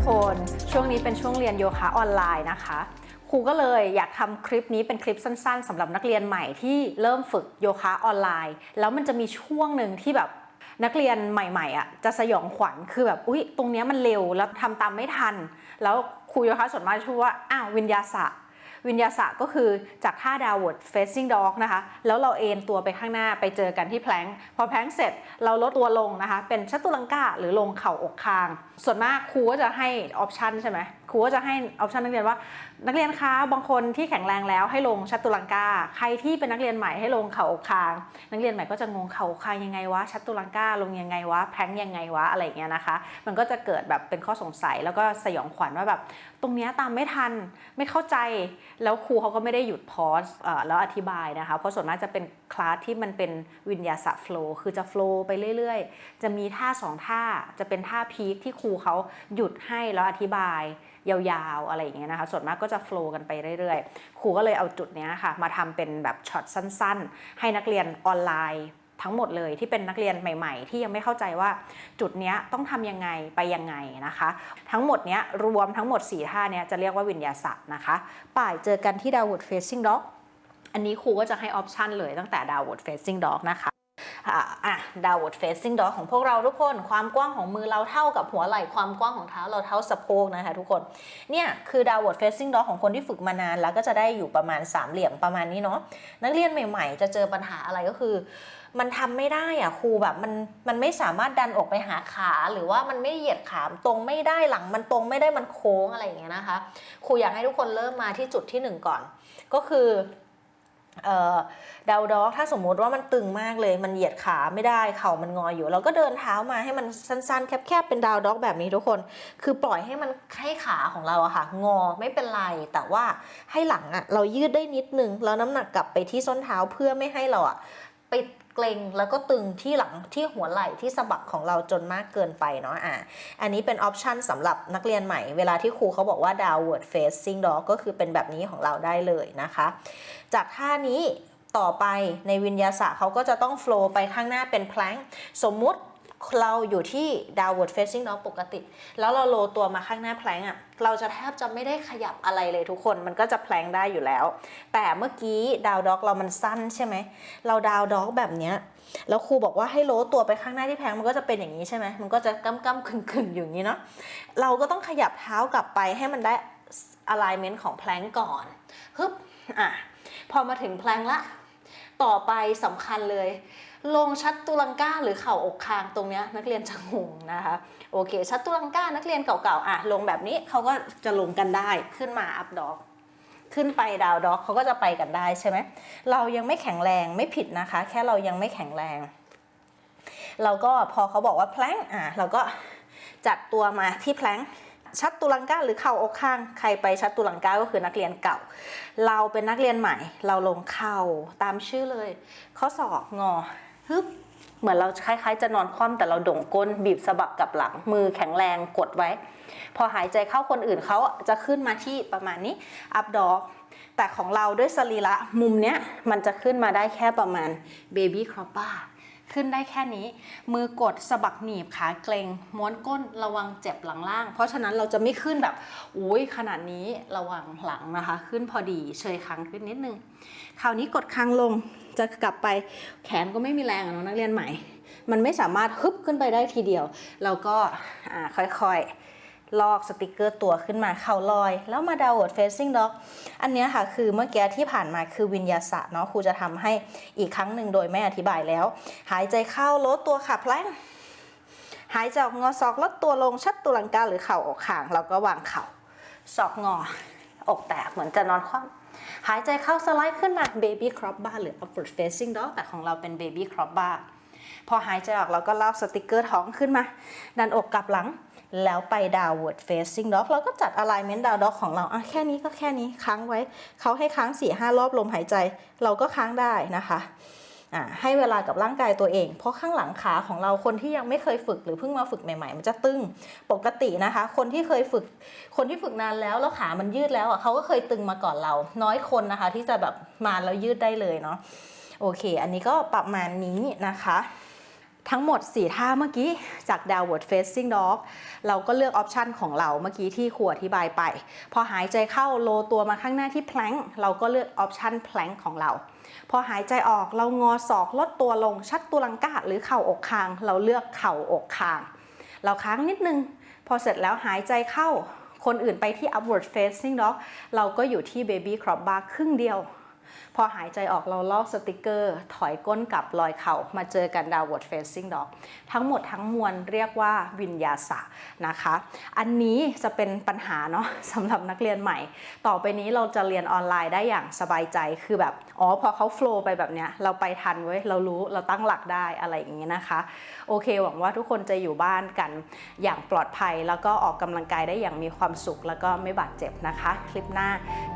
กคน ช่วงนี้เป็นช่วงเรียนโยคะออนไลน์นะคะครูก็เลยอยากทำคลิปนี้เป็นคลิปสั้นๆสำหรับนักเรียนใหม่ที่เริ่มฝึกโยคะออนไลน์ แล้วมันจะมีช่วงหนึ่งที่แบบนักเรียนใหม่ๆอะจะสยองขวัญคือแบบอุ๊ยตรงเนี้ยมันเร็วแล้วทำตามไม่ทัน แล้วครูโยคะส่วนมาช่วยว่าอ้าววิญญาสะ วิญญาสะก็คือจากท่าดาวเวิร์ด facing dog นะคะ แล้วเราเอนตัวไปข้างหน้าไปเจอกันที่แพลงพอแพลงเสร็จเราลดตัวลงนะคะ เป็นชัตุลังกาหรือลงเข่าอกคาง ส่วนมากครูก็จะให้ออปชันใช่ไหม ครูก็จะให้ออปชันนักเรียนว่า นักเรียนคะบางคนที่แข็งแรงแล้วให้ลงชัตุลังกา ใครที่เป็นนักเรียนใหม่ให้ลงเข่าอกคาง นักเรียนใหม่ก็จะงงเข่าอกคางยังไงวะชัตุลังกาลงยังไงวะแพงยังไงวะอะไรเงี้ยนะคะ มันก็จะเกิดแบบเป็นข้อสงสัยแล้วก็สยองขวัญว่าแบบตรงเนี้ยตามไม่ทันไม่เข้าใจ แล้วครูเขาก็ไม่ได้หยุดพอสแล้วอธิบายนะคะ เพราะส่วนมากจะเป็นคลาสที่มันเป็นวิญญาสะโฟล์คือจะโฟล์ไปเรื่อยๆ จะมีท่าสองท่าจะเป็นท่าพีคที่ครูเขาหยุดให้แล้วอธิบายยาวๆ อะไรอย่างเงี้ยนะคะ ส่วนมากก็จะโฟล์กันไปเรื่อยๆ ครูก็เลยเอาจุดเนี้ยค่ะมาทำเป็นแบบช็อตสั้นๆ ให้นักเรียนออนไลน์ทั้งหมดเลยที่เป็นนักเรียนใหม่ ๆ ที่ยังไม่เข้าใจว่าจุดเนี้ยต้องทำยังไงไปยังไงนะคะ ทั้งหมดเนี้ยรวมทั้งหมด4ท่าเนี้ยจะเรียกว่าวิญญาสะนะคะ ป่ายเจอกันที่ดาว w ด Facing Dog อันนี้ครูก็จะให้ออปชันเลยตั้งแต่ดาว w ด Facing Dog นะคะ อะดาว d facing dog ของพวกเราทุกคนความกว้างของมือเราเท่ากับหัวไหล่ความกว้างของเท้าเราเท่าสะโพกนะคะทุกคนเนี่ยคือดาว d facing dog ของคนที่ฝึกมานานแล้วก็จะได้อยู่ประมาณสามเหลี่ยมประมาณนี้เนาะนักเรียนใหม่ ๆ จะเจอปัญหาอะไรก็คือ มันทำไม่ได้อะครูแบบมันมันไม่สามารถดันออกไปหาขาหรือว่ามันไม่เหยียดขามตรงไม่ได้หลังมันตรงไม่ได้มันโค้งอะไรอย่างเงี้ยนะคะครูอยากให้ทุกคนเริ่มมาที่จุดที่หนึ่งก่อน ก็คือ ดาวด็อกถ้าสมมุติว่ามันตึงมากเลยมันเหยียดขาไม่ได้เข่ามันงออยู่ เราก็เดินเท้ามาให้มันสั้นๆ แคบๆ เป็นดาวด็อกแบบนี้ทุกคน คือปล่อยให้มันให้ขาของเราอะค่ะ งอไม่เป็นไร แต่ว่าให้หลังอะเรายืดได้นิดนึงแล้วน้ำหนักกลับไปที่ส้นเท้าเพื่อไม่ให้เราอะไปเกร็งแล้วก็ตึงที่หลังที่หัวไหล่ที่สะบักของเราจนมากเกินไปเนาะอะอันนี้เป็นออปชันสำหรับนักเรียนใหม่เวลาที่ครูเขาบอกว่า downward facing dog ก็คือเป็นแบบนี้ของเราได้เลยนะคะ จากท่านี้ต่อไปในวิญญาสะเขาก็จะต้องโฟล์ไปข้างหน้าเป็นแพลงสมมุติ เราอยู่ที่ downward facing dog ปกติ แล้วเราโลตัวมาข้างหน้าแพลงอะเราจะแทบจะไม่ได้ขยับอะไรเลยทุกคนมันก็จะแพลงได้อยู่แล้ว แต่เมื่อกี้ดาวด็อกเรามันสั้นใช่ไหมเราดาวด็อกแบบเนี้ยแล้วครูบอกว่าให้โลตัวไปข้างหน้าที่แพลงมันก็จะเป็นอย่างนี้ใช่ไหมมันก็จะก้ำก้ำขึงขึงๆอยู่อย่างนี้เนาะเราก็ต้องขยับเท้ากลับไปให้มันได้ alignment ของแพลงก่อนฮึบอะพอมาถึงแพลงละต่อไปสำคัญเลย ลงชัดตุลังกาหรือเข่าอกคางตรงเนี้ยนักเรียนจะงงนะคะโอเค ชัดตุลังกานักเรียนเก่าๆอะลงแบบนี้เขาก็จะลงกันได้ขึ้นมาอัพด็อกขึ้นไปดาวด็อกเขาก็จะไปกันได้ใช่ไหมเรายังไม่แข็งแรงไม่ผิดนะคะ แค่เรายังไม่แข็งแรง เราก็พอเขาบอกว่าแพลงอะเราก็จัดตัวมาที่แพลงชัดตุลังกาหรือเข่าอกข้างใครไปชัดตุลังกาก็คือนักเรียนเก่า เราเป็นนักเรียนใหม่ เราลงเข่าตามชื่อเลย ข้อศอกงอ ฮึบเหมือนเราคล้ายๆ จะนอนคว่ำแต่เราด่งก้นบีบสะบักกับหลังมือแข็งแรงกดไว้ พอหายใจเข้าคนอื่นเขาจะขึ้นมาที่ประมาณนี้อัพดอกแต่ของเราด้วยสรีระมุมเนี้ยมันจะขึ้นมาได้แค่ประมาณเบบี้ครอปป้า ขึ้นได้แค่นี้ มือกดสะบักหนีบขาเกรงม้วนก้นระวังเจ็บหลังล่าง เพราะฉะนั้นเราจะไม่ขึ้นแบบอุ้ยขนาดนี้ระวังหลังนะคะ ขึ้นพอดีเชยค้างขึ้นนิดนึง คราวนี้กดค้างลงจะกลับไปแขนก็ไม่มีแรงอะเนะนักเรียนใหม่ มันไม่สามารถฮึบขึ้นไปได้ทีเดียว เราก็อ่าค่อยๆ ลอกสติกเกอร์ตัวขึ้นมาเข่าลอย แล้วมาดาวน์เฟซซิ่งด็อกอันเนี้ยค่ะคือเมื่อกี้ที่ผ่านมาคือวิญญาสะเนาะครูจะทำให้อีกครั้งหนึ่งโดยไม่อธิบายแล้ว หายใจเข้าลดตัวขาแพลงหายใจออกงอศอกลดตัวลงชัดตุลังกาหรือเข่าออกข้างเราก็วางเข่าศอกงออกแตกเหมือนจะนอนคว่ำหายใจเข้าสไลด์ขึ้นมา baby crop bar หรือ upward facing dog แต่ของเราเป็น baby crop bar พอหายใจออกเราก็ลากสติกเกอร์ท้องขึ้นมา ดันอกกลับหลัง แล้วไป downward facing dog เราก็จัด alignment down dog ของเราอะแค่นี้ก็แค่นี้ค้างไว้ เขาให้ค้าง4ี่ห้ารอบลมหายใจ เราก็ค้างได้นะคะอะให้เวลากับร่างกายตัวเอง เพราะข้างหลังขาของเราคนที่ยังไม่เคยฝึกหรือเพิ่งมาฝึกใหม่ ๆ มันจะตึงปกตินะคะ คนที่เคยฝึก คนที่ฝึกนานแล้วแล้วขามันยืดแล้วอะเขาก็เคยตึงมาก่อนเรา น้อยคนนะคะ ที่จะแบบมาแล้วยืดได้เลยเนาะโอเค อันนี้ก็ประมาณนี้นะคะ ทั้งหมด 4 ท่าเมื่อกี้จาก downward facing dog เราก็เลือกออปชันของเราเมื่อกี้ที่ครูอธิบายไป พอหายใจเข้าโลตัวมาข้างหน้าที่ plank เราก็เลือกออปชัน plank ของเรา พอหายใจออกเรางอศอกลดตัวลงชัดตัวลังกาหรือเข่าอกคาง เราเลือกเข่าอกคาง เราค้างนิดนึง พอเสร็จแล้วหายใจเข้า คนอื่นไปที่ upward facing dog เราก็อยู่ที่ baby crop bar ครึ่งเดียว อหายใจออกเราลอกสติกเกอร์ ถอยก้นกลับลอยเข่ามาเจอกัน downward facing dog ทั้งหมดทั้งมวลเรียกว่าวิญญาสะนะคะ อันนี้จะเป็นปัญหาเนาะสำหรับนักเรียนใหม่ ต่อไปนี้เราจะเรียนออนไลน์ได้อย่างสบายใจคือแบบอ๋อพอเขาโฟล์ไปแบบเนี้ยเราไปทันเว้ยเรารู้เราตั้งหลักได้อะไรอย่างนี้นะคะโอเค หวังว่าทุกคนจะอยู่บ้านกันอย่างปลอดภัย แล้วก็ออกกำลังกายได้อย่างมีความสุข แล้วก็ไม่บาดเจ็บนะคะ คลิปหน้า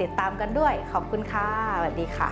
ติดตามกันด้วย ขอบคุณค่ะสวัสดีค่ะ